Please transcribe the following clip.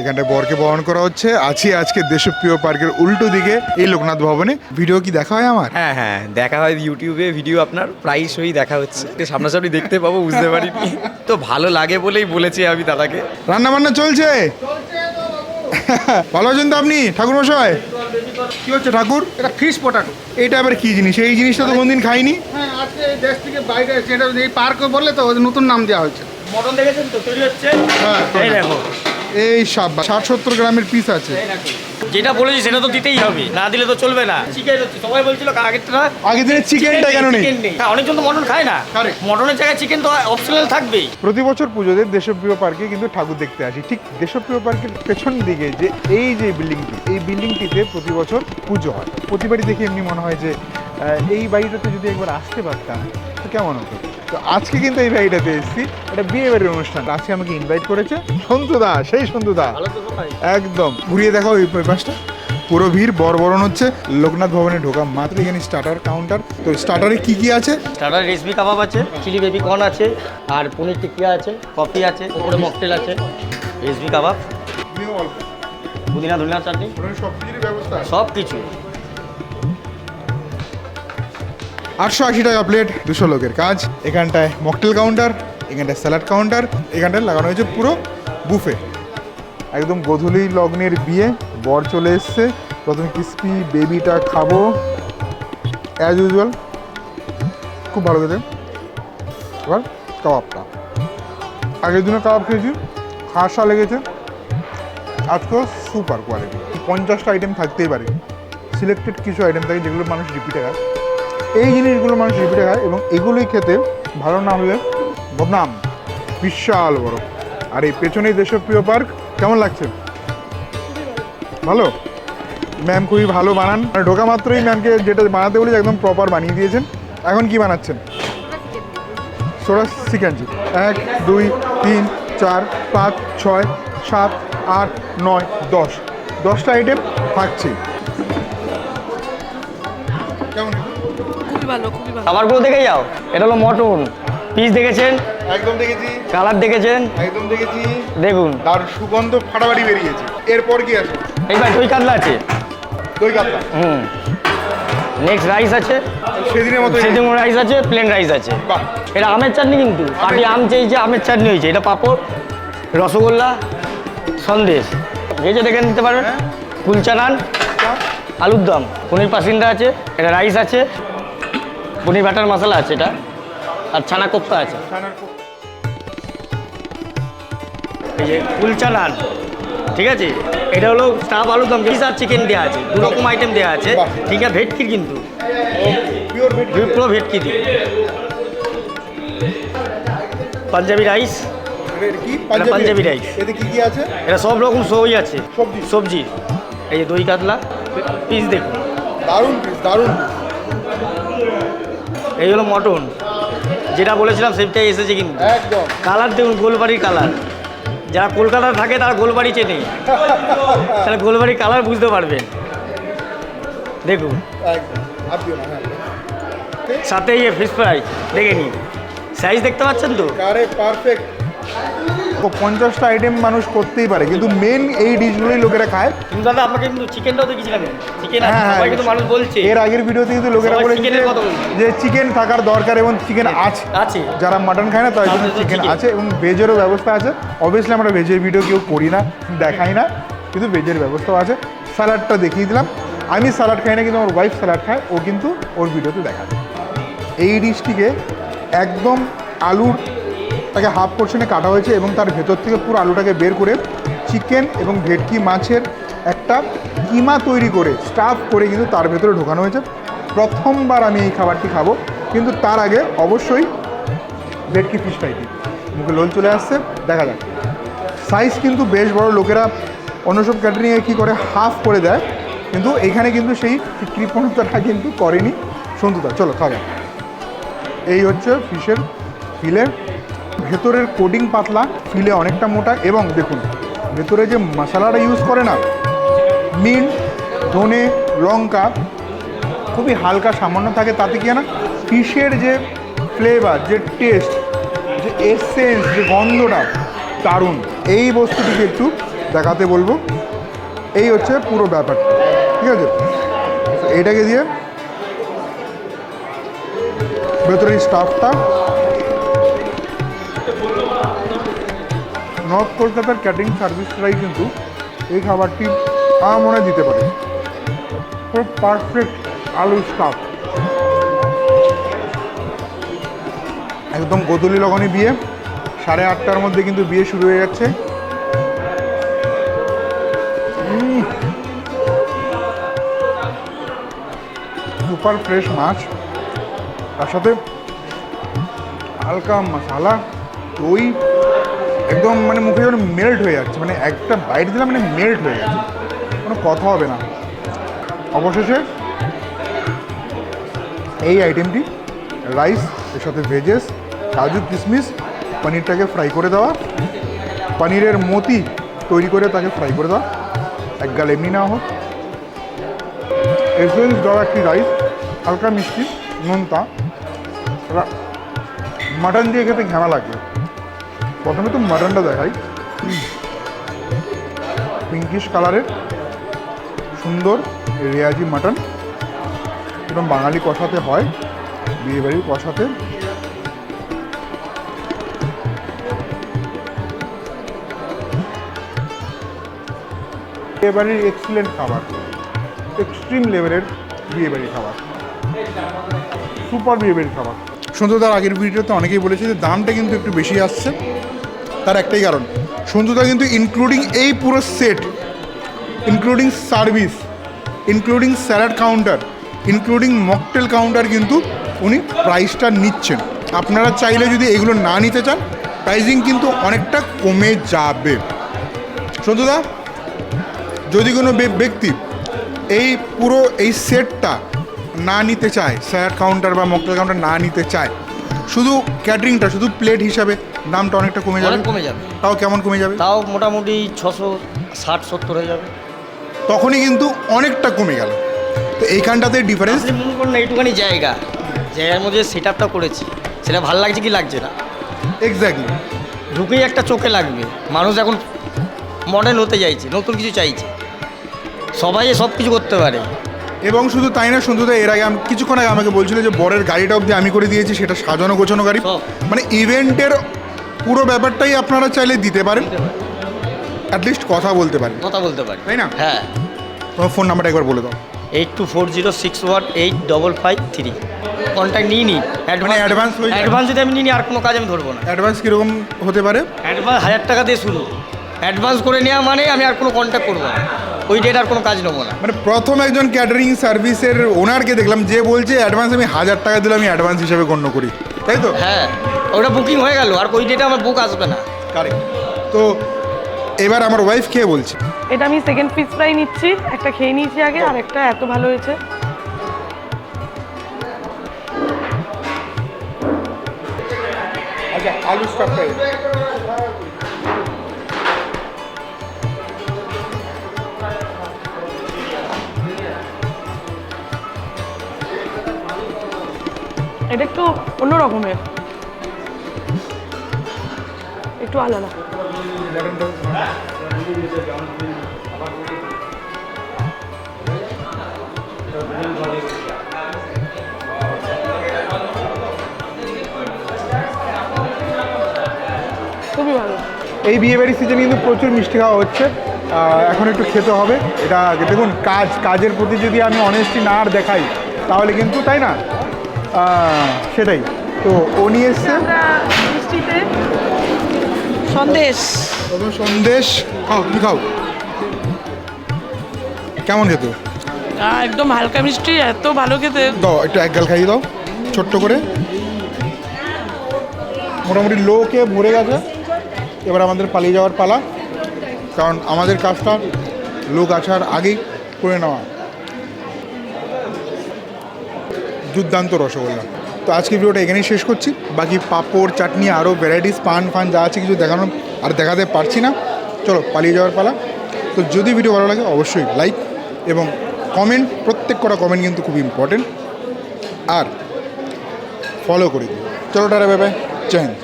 এখানটায় বরকে বরণ করা হচ্ছে। আছি আজকে দেশপ্রিয় পার্কের উল্টো দিকে। এই লোকনাথ ভবনে। ভিডিও কি দেখা হয় আমার? হ্যাঁ হ্যাঁ দেখা হয় ইউটিউবে ভিডিও আপনার প্রায়শই দেখা হচ্ছে। সামনাসামনি দেখতে পাবো বুঝতে পারিনি। তো ভালো লাগে বলেই বলেছি আমি দাদাকে। রান্না বান্না চলছে? ভালো আছেন তো আপনি ঠাকুর মশাই কি হচ্ছে ঠাকুর? এটা ফিশ পটাটো এটা আবার কি জিনিস? এই জিনিসটা তো কোনদিন খাইনি। হ্যাঁ আজকে এই দেশ থেকে বাইরে এসে এটা এই পার্ক বললে তো ওদের নতুন নাম দেওয়া হয়েছে। মটন দেখেছেন তো? তৈরি হচ্ছে। হ্যাঁ এই দেখো। এই সাত ষাট সত্তর গ্রামের পিস আছে। যেটা বলেছি সেটা তো দিতেই হবে না দিলে তো চলবে না। চিকেন সবাই বলছিল আগেরটা আগের দিনের চিকেনটা কেন নেই? চিকেন হ্যাঁ অনেকজন তো মটন খায় না. মটনের জায়গায় চিকেন তো অপশনাল থাকবেই। প্রতি বছর পুজোতে দেশপ্রিয় পার্কে কিন্তু ঠাকুর দেখতে আসি। ঠিক দেশপ্রিয় পার্কের পেছন দিকে যে এই যে বিল্ডিংটি এই বিল্ডিংটিতে প্রতি বছর পুজো হয়। প্রতিবারই দেখে এমনি মনে হয় যে আহ, এই বাড়িটাতে যদি একবার আসতে পারতাম কেমন হতো তো আজকে কিন্তু এই বাড়িটাতে এসেছি। একটা বিয়ে বাড়ির অনুষ্ঠান। আজকে আমাকে ইনভাইট করেছে সন্তুদা সেই সন্তুদা একদম। ঘুরিয়ে দেখাও এই পাশটা। পুরো ভিড় বড় হচ্ছে। লোকনাথ ভবনে ঢোকা মাত্র। এখানে স্টার্টার কাউন্টার তো স্টার্টারে কি কি আছে? স্টার্টার রেসমি কাবাব আছে চিলি বেবি কর্ন আছে আর পনির টিকিয়া আছে কফি আছে ওপরে মকটেল আছে। রেসমি কাবাব। পুদিনা ধনিয়া চাটনি। সব কিছু আটশো আশি টাকা প্লেট দুশো লোকের কাজ। এখানটায় মকটেল কাউন্টার এখানটায় স্যালাড কাউন্টার এখানটায় লাগানো হয়েছে পুরো বুফে একদম গধূলি লগ্নের বিয়ে, বর চলে এসছে। প্রথমে ক্রিস্পি বেবিটা খাব। অ্যাজ ইউজুয়াল খুব ভালো খেতে। এবার কাবাবটা আগের দিনে কাবাব খেয়েছি খাসা লেগেছে। আজকেও সুপার কোয়ালিটি পঞ্চাশটা আইটেম থাকতেই পারে। সিলেক্টেড কিছু আইটেম থাকে যেগুলো মানুষ রিপিটে খায়। এই জিনিসগুলো মানুষ রিপিটে খায় এবং এগুলোই খেতে ভালো না হলে বদনাম, বিশাল বড়। আর এই পেছনেই দেশপ্রিয় পার্ক, কেমন লাগছে? ভালো? ম্যাম খুবই ভালো বানান। মানে ঢোকা মাত্রই ম্যামকে যেটা বানাতে বলি একদম প্রপার বানিয়ে দিয়েছেন। এখন কি বানাচ্ছেন? সোডা চিকেন চিপ এক, দুই, তিন, চার, পাঁচ, ছয়, সাত, আট, নয়, দশ। দশটা আইটেম থাকছে খাবারগুলো দেখে যাও। এটা হলো মটন। পিস দেখেছেন? একদম দেখেছি। কালার দেখেছেন? একদম দেখেছি। দেখুন। তার সুগন্ধ ফাটাফাটি বেরিয়েছে। এরপর কি আছে? এইবার দই কাতলা আছে? দই কাতলা। হুম। নেক্সট রাইস আছে? সেদিনের মতো সেদিন রাইস আছে প্লেন রাইস আছে। বাহ। এটা আমের চাটনি কিন্তু। পাটি আম চেয়েছে আমের চাটনি হয়েছে। এটা পাঁপড় রসগোল্লা সন্দেশ। ভেজে দেখে নিতে পারেন হ্যাঁ। কুলচা নান আলুর দম। পনির পাসিন্দা আছে এটা রাইস আছে। পনির বাটার মশলা আছে এটা আর ছানা কোপ্তা আছে। এই যে কুলচা নান ঠিক আছে? এটা হলো স্টাফ আলুর দম পিস আর চিকেন দেওয়া আছে দু রকম আইটেম দেওয়া আছে ঠিক আছে? ভেটকির কিন্তু। পুরো ভেটকি। দিয়ে। পাঞ্জাবি রাইস পাঞ্জাবি রাইস এতে কি কি আছে? এটা সব রকম সবই আছে। সবজি। সবজি। এই যে দই কাতলা পিস দেখুন। দারুণ পিস দারুণ এই হলো মটন। যেটা বলেছিলাম সেটাই এসেছে কিন্তু। একদম। কালার দেখুন গোলবাড়ির কালার। যারা কলকাতা থাকে তারা গোলবাড়ি চেনে। তাহলে গোলবাড়ির কালার বুঝতে পারবেন। দেখুন। হ্যাঁ। সাথে ইয়ে ফিশ ফ্রাই দেখে নিন। সাইজ দেখতে পাচ্ছেন তো? পারফেক্ট পঞ্চাশটা আইটেম মানুষ করতেই পারে কিন্তু মেন এই ডিশগুলোই লোকেরা খায়। কিন্তু দাদা আপনাকে কিন্তু চিকেনটাও দেখেছিলাম। চিকেন হ্যাঁ, হ্যাঁ। কিন্তু মানুষ বলছে। এর আগের ভিডিওতে কিন্তু লোকেরা বলেছে যে- কথা বলছে। যে চিকেন থাকার দরকার এবং চিকেন আছে। আছে। যারা মাটন খায় না তাদের জন্য চিকেন আছে এবং ভেজেরও ব্যবস্থা আছে। অবভিয়াসলি আমরা ভেজের ভিডিও কেউ করি না দেখাই না কিন্তু ভেজের ব্যবস্থাও আছে। স্যালাডটা দেখিয়ে দিলাম। আমি স্যালাড খাই না কিন্তু আমার ওয়াইফ স্যালাড খায় ও কিন্তু ওর ভিডিওতে দেখাবে। এই ডিশটিকে একদম আলুর তাকে হাফ পোর্শনে কাটা হয়েছে এবং তার ভেতর থেকে পুরো আলুটাকে বের করে চিকেন এবং ভেটকি মাছের একটা কিমা তৈরি করে স্টাফ করে কিন্তু তার ভেতরে ঢোকানো হয়েছে। প্রথমবার আমি এই খাবারটি খাব, কিন্তু তার আগে অবশ্যই ভেটকি ফিশ ফ্রাইটি মুখে লোল চলে আসছে, দেখা যাক। সাইজ কিন্তু বেশ বড়, লোকেরা অন্য সব ক্যাটারিংয়ে কী করে হাফ করে দেয়, কিন্তু এখানে কিন্তু সেই কৃপণতাটা কিন্তু করেনি সন্তুদা চলো, খাওয়া এই হচ্ছে ফিশের ফিলে ভেতরের কোডিং পাতলা ফিলে অনেকটা মোটা এবং দেখুন, ভেতরে যে মশলাটা ইউজ করে না মিন ধনে, লঙ্কা, খুবই হালকা সামান্য থাকে তাতে কি না ফিশের যে ফ্লেভার যে টেস্ট যে এসেন্স যে গন্ধটা দারুণ। এই বস্তুটিকে একটু দেখাতে বলব। এই হচ্ছে পুরো ব্যাপার ঠিক আছে? তো এইটাকে দিয়ে ভেতরের স্টাফটা নর্থ কলকাতার ক্যাটারিং সার্ভিসরাই কিন্তু এই খাবারটি আমার দিতে পারে। পুরো পারফেক্ট আলু স্টাফ একদম গোদলি লগনে বিয়ে, সাড়ে আটটার মধ্যে কিন্তু বিয়ে শুরু হয়ে যাচ্ছে। সুপার ফ্রেশ মাছ। তার সাথে হালকা মশালা। দই একদম মানে মুখে যেন মেল্ট হয়ে যাচ্ছে। মানে একটা বাইট দিলে মানে মেল্ট হয়ে যাচ্ছে কোনো কথা হবে না। অবশেষে এই আইটেমটি রাইস এর সাথে ভেজেস কাজু কিশমিশ পনিরটাকে ফ্রাই করে দেওয়া। পনিরের মতি তৈরি করে তাকে ফ্রাই করে দেওয়া। এক গাল এমনি নেওয়া হোক। এসেন্স দেওয়া একটি রাইস হালকা মিষ্টি, নোনতা। মাটন দিয়ে খেতে ঘেমা লাগবে। প্রথমে তো মাটনটা দেখাই। পিঙ্কিশ কালারের সুন্দর রেয়াজি মাটন। এবং বাঙালি কষাতে হয়, বিয়েবাড়ির কষাতে। বিয়েবাড়ির এক্সিলেন্ট খাবার এক্সট্রিম লেভেলের বিয়েবাড়ির খাবার। সুপার বিয়েবাড়ির খাবার। সন্ধ্যতার আগের ভিডিওতে অনেকেই বলেছে যে দামটা কিন্তু একটু বেশি আসছে। তার একটাই কারণ। সন্ধ্যতা কিন্তু ইনক্লুডিং এই পুরো set including service including salad counter including mocktail counter কিন্তু উনি প্রাইসটা নিচ্ছেন। আপনারা চাইলে যদি এগুলো না নিতে চান প্রাইজিং কিন্তু অনেকটা কমে যাবে। সন্তুদা যদি কোনো ব্যক্তি এই পুরো এই সেটটা না নিতে চায় স্যালাড কাউন্টার বা মকটেল কাউন্টার না নিতে চায় শুধু ক্যাটারিংটা শুধু প্লেট হিসাবে দামটা অনেকটা কমে যাবে। অনেক কমে যাবে। তাও কেমন কমে যাবে? তাও মোটামুটি ছশো ষাট সত্তর হয়ে যাবে। তখনই কিন্তু অনেকটা কমে গেল। তো এইখানটাতে ডিফারেন্স মনে করুন এইটুখানি জায়গা। জায়গার মধ্যে সেট আপটা করেছি। সেটা ভালো লাগছে কি লাগছে না? এক্স্যাক্টলি ঢুকেই একটা চোখে লাগবে। মানুষ এখন মডার্ন হতে চাইছে নতুন কিছু চাইছে। সবাই সব কিছু করতে পারে। এবং শুধু তাই না সুন্দর এর আগে আম- কিছুক্ষণ আগে আমাকে বলছিল যে বরের গাড়িটা অবধি আমি করে দিয়েছি সেটা সাজানো গোছানো গাড়ি। মানে ইভেন্টের পুরো ব্যাপারটাই আপনারা চাইলে দিতে পারেন। অ্যাটলিস্ট কথা বলতে পারেন। কথা বলতে পারি তাই না? হ্যাঁ। তোমার ফোন নাম্বারটা একবার বলে দাও। Eight two four zero six one eight double five three. Contact নিই নি হয়ে অ্যাডভান্স যদি আমি নিই নি আর কোনো কাজ আমি ধরবো না। অ্যাডভান্স কীরকম হতে পারে? অ্যাডভান্স হাজার টাকা দিয়ে শুরু। অ্যাডভান্স করে নেওয়া মানে আমি আর কোনো কন্ট্যাক্ট করব না। ওই ডেট আর কোনো কাজ নেব না। মানে প্রথম একজন ক্যাটারিং সার্ভিসের ওনারকে দেখলাম যে বলছে অ্যাডভান্স আমি হাজার টাকা দিলে আমি অ্যাডভান্স হিসেবে গণ্য করি। তাই তো? হ্যাঁ ওটা বুকিং হয়ে গেল আর ওই ডেটে আমার বুক আসবে না। কারেক্ট তো এবার আমার ওয়াইফ খেয়ে বলছে? এটা আমি সেকেন্ড পিস ফ্রাই নিচ্ছি একটা খেয়ে নিয়েছি আগে আর একটা এত ভালো হয়েছে। আচ্ছা আলু স্টাফটা এটা একটু অন্য রকমের। একটু আলাদা। খুবই ভালো। এই বিয়েবাড়ির সিজনে কিন্তু প্রচুর মিষ্টি খাওয়া হচ্ছে। এখন একটু খেতে হবে। এটা দেখুন, কাজ, কাজের প্রতি যদি আমি অনেস্টি না আর দেখাই, তাহলে কিন্তু তাই না? সেটাই। তো ও নিয়ে এসছে সন্দেশ। সন্দেশ? খাও কি খাও। কেমন খেতে? একদম হালকা মিষ্টি এত ভালো খেতে। দাও একটু এক গাল খাইয়ে দাও ছোট্ট করে। মোটামুটি লোকে ভরে গেছে। এবার আমাদের পালিয়ে যাওয়ার পালা। কারণ আমাদের কাজটা লোক আসার আগেই করে নেওয়া। দুর্দান্ত রসগোল্লা। তো আজকে ভিডিওটা এখানেই শেষ করছি। বাকি পাঁপড়, চাটনি, আরও ভ্যারাইটিস পান, ফান যা আছে কিছু দেখানো আর দেখাতে পারছি না। চলো, পালিয়ে যাওয়ার পালা। তো যদি ভিডিও ভালো লাগে, অবশ্যই লাইক এবং কমেন্ট প্রত্যেক করা কমেন্ট কিন্তু খুব ইম্পর্টেন্ট আর ফলো করে দিন চলো, টাটা বাই হিন্দ।